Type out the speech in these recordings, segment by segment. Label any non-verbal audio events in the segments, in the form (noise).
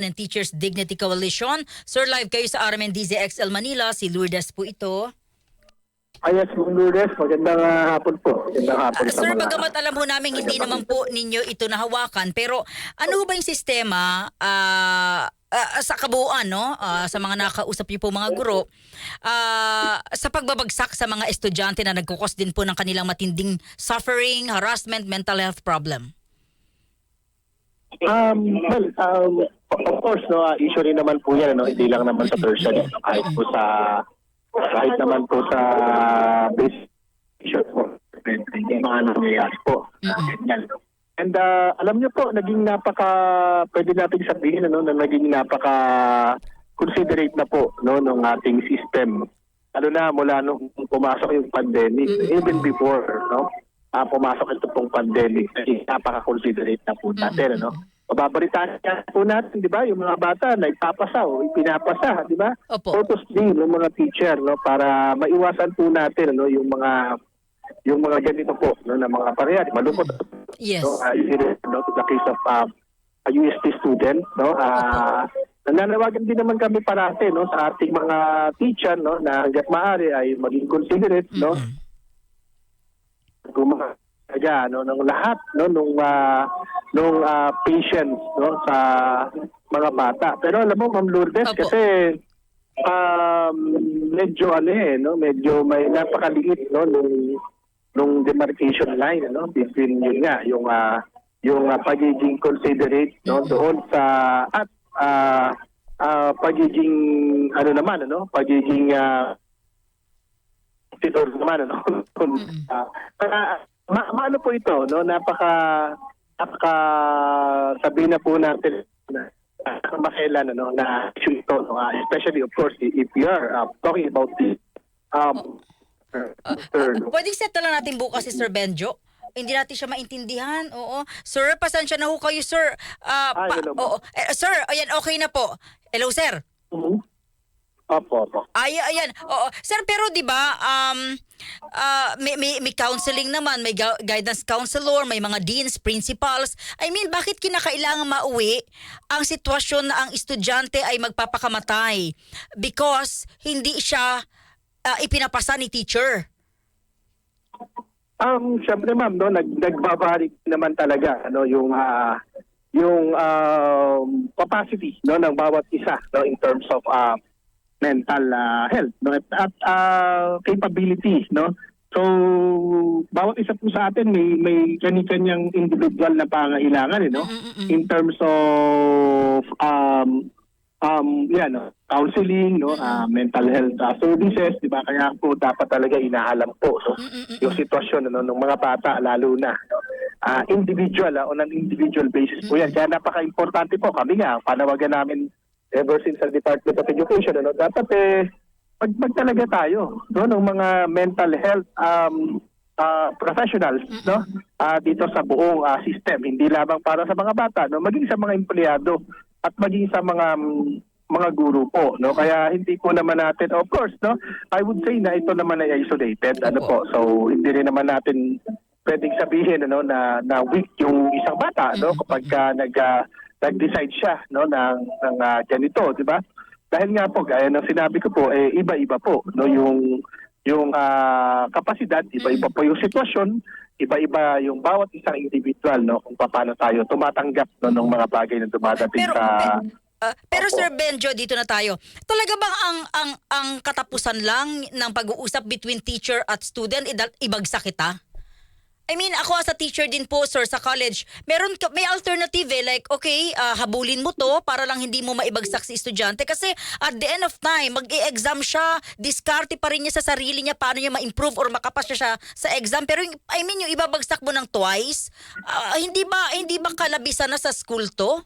ng Teachers Dignity Coalition. Sir, live kayo sa RMNDZ XL Manila. Si Lourdes po ito. Ayos, Ma'am Lourdes. Magandang ah, hapon po. Magandang hapon Ah, sa sir, mga- bagamat alam ho namin hindi naman po ninyo ito nahawakan, pero ano ba yung sistema ah, ah, sa kabuuan, no? Ah, sa mga nakausap niyo po mga guro, ah, sa pagbabagsak sa mga estudyante na nagkukos din po ng kanilang matinding suffering, harassment, mental health problem? Um, well, um, of course, no, ah, issue rin naman po yan, no? hindi lang naman sa tertiary, no? kahit po sa, kahit naman po sa basic issue po, yung mga nangyayari po. Yan. And ah, alam niyo po, naging napaka, pwede nating sabihin ano, na naging napaka considerate na po no, ng ating system. Ano na, mula nung pumasok yung pandemic, even before, no, ah, pumasok ito pong pandemic, naging napaka-considerate na po natin, ano. Mababalitaan niya po natin, di ba, yung mga bata, nagpapasa o ipinapasa, di ba? Opo. Purposely ng mga teacher, no, para maiwasan po natin, ano, yung mga yung mga ganito po, no, na mga parehas, malungkot Yes. No, uh, to the case of uh, a UST student, no, uh, nananawagan din naman kami parate no sa ating mga teacher no na hangga't maaari ay maging considerate no gumaga no ng lahat no nung uh, nung uh, patients no sa mga bata. Pero alam mo Ma'am Lourdes Opo. kasi um, medyo ano eh no medyo may napakaliit no nung nung demarcation line no between yun nga yung ah, yung ah, pagiging considerate no doon sa at ah, ah, pagiging ano naman ano pagiging uh, naman ano (laughs) Ah, para ma- maano po ito no napaka napaka sabihin na po natin na uh, makailan ano na issue ito no? Ah, especially of course if you are ah, talking about the um Sir, no? Pwedeng set na lang natin bukas si Sir Benjo. Hindi natin siya maintindihan. Oo. Sir, pasensya na ho kayo, sir. Ah, pa- ma'am. oo. Eh, sir, ayan, okay na po. Hello, sir. Mhm. Opo, opo. Ay, ayan. Oo. Sir, pero 'di ba, um ah, may, may may counseling naman, may gu- guidance counselor, may mga deans, principals. I mean, bakit kinakailangan mauwi ang sitwasyon na ang estudyante ay magpapakamatay because hindi siya ah, ipinapasa ni teacher? Um, syempre ma'am, no, nag nagbabalik naman talaga ano yung ah, yung um, capacity no ng bawat isa no in terms of ah, mental ah, health no? At, at ah, capability no. So bawat isa po sa atin may may kani-kanyang individual na pangailangan eh, no? Mm-mm-mm. in terms of um um yan no, counseling no? Ah, mental health ah, services di ba? Kaya po dapat talaga inaalam po no? Yung sitwasyon ano, ng mga bata lalo na ah, individual ah, on an individual basis po yan. Kaya napaka-importante po. Kami nga panawagan namin ever since sa Department of Education ano dapat eh mag, mag talaga tayo no ng mga mental health um ah, professionals no ah, dito sa buong ah, system. Hindi lamang para sa mga bata no maging sa mga empleyado at maging sa mga mm, mga guro po no. Kaya hindi po naman natin of course no I would say na ito naman ay isolated ano po. So hindi rin naman natin pwedeng sabihin ano na na weak yung isang bata no kapag ka nag ah, nag-decide siya no ng ng ah, ganito di ba dahil nga po gaya ng sinabi ko po eh iba-iba po no yung yung ah, kapasidad iba-iba po yung sitwasyon iba-iba yung bawat isang individual no kung paano tayo tumatanggap no ng mga bagay na dumadating Pero, sa Ah, pero Opo. Sir Benjo, dito na tayo. Talaga bang ang ang ang katapusan lang ng pag-uusap between teacher at student ibagsak kita? I mean, ako as a teacher din po, sir, sa college, meron ka, may alternative eh. Like, okay, ah, habulin mo to para lang hindi mo maibagsak si estudyante. Kasi at the end of time, mag-i-exam siya, diskarte pa rin niya sa sarili niya paano niya ma-improve or makapas siya sa exam. Pero yung, I mean, yung ibabagsak mo ng twice, ah, hindi ba hindi ba kalabisan na sa school to?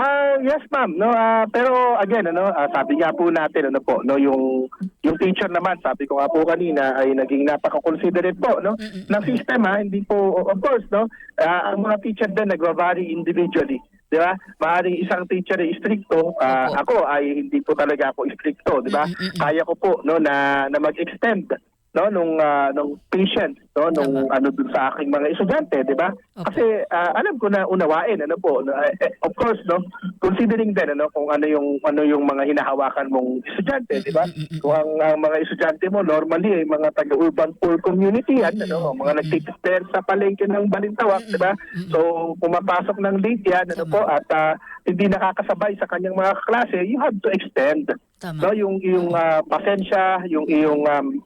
Ah, yes ma'am. No, ah, pero again ano, ah, sabi nga po natin ano po, no, yung yung teacher naman, sabi ko nga po kanina ay naging napaka-considerate po, no, ng system ha, hindi po of course, no. ah, ang mga teacher din nagva-vary individually. Di ba? Maaaring isang teacher ay stricto, Opo. ako ay hindi po talaga ako stricto, di ba? Kaya ko po no na na mag-extend no nung ah, nung patient no nung ano dun sa aking mga estudyante, 'di ba? Opo. Kasi ah, alam ko na unawain ano po, no, eh, eh, of course no, considering din ano kung ano yung ano yung mga hinahawakan mong estudyante, 'di ba? Kung ang, ang mga estudyante mo normally ay mga taga-urban poor community yan, ano, mga nagtitipper sa palengke ng Balintawak, 'di ba? So pumapasok ng late yan ano po at ah, hindi nakakasabay sa kanyang mga klase, you have to extend Tama. no yung iyong ah, pasensya, yung iyong um,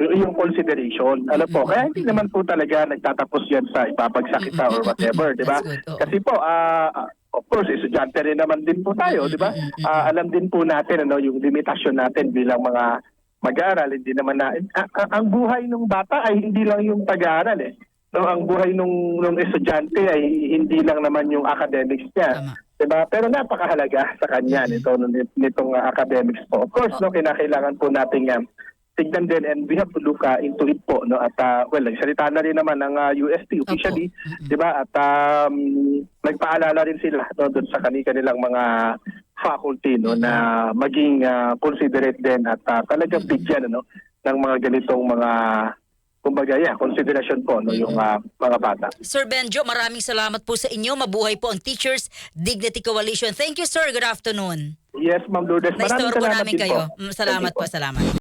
yung consideration. Ano po, kaya hindi naman po talaga nagtatapos yan sa ipapagsak kita or whatever, di ba? Kasi po, ah, of course, estudyante rin naman din po tayo, di ba? Ah, alam din po natin ano yung limitasyon natin bilang mga mag-aaral, hindi naman na ah, ang buhay ng bata ay hindi lang yung pag-aaral eh. No, ang buhay nung nung estudyante ay hindi lang naman yung academics niya. Tama. Diba? Pero napakahalaga sa kanya nito nitong uh, academics po. Of course, no, kinakailangan po nating um, tignan din and we have to look uh, into it po no at uh, well nagsalita na rin naman ng uh, UST officially. 'di ba at um, nagpaalala rin sila no doon sa kanila nilang mga faculty no na maging uh, considerate din at uh, talagang bigyan ano ng mga ganitong mga kumbaga yeah, consideration po no yung uh, mga bata. Sir Benjo, maraming salamat po sa inyo. Mabuhay po ang Teachers Dignity Coalition. Thank you, sir. Good afternoon. Yes, Ma'am Lourdes. Maraming Naistorbo salamat namin din kayo. po. Mm, Salamat Thank you po, salamat.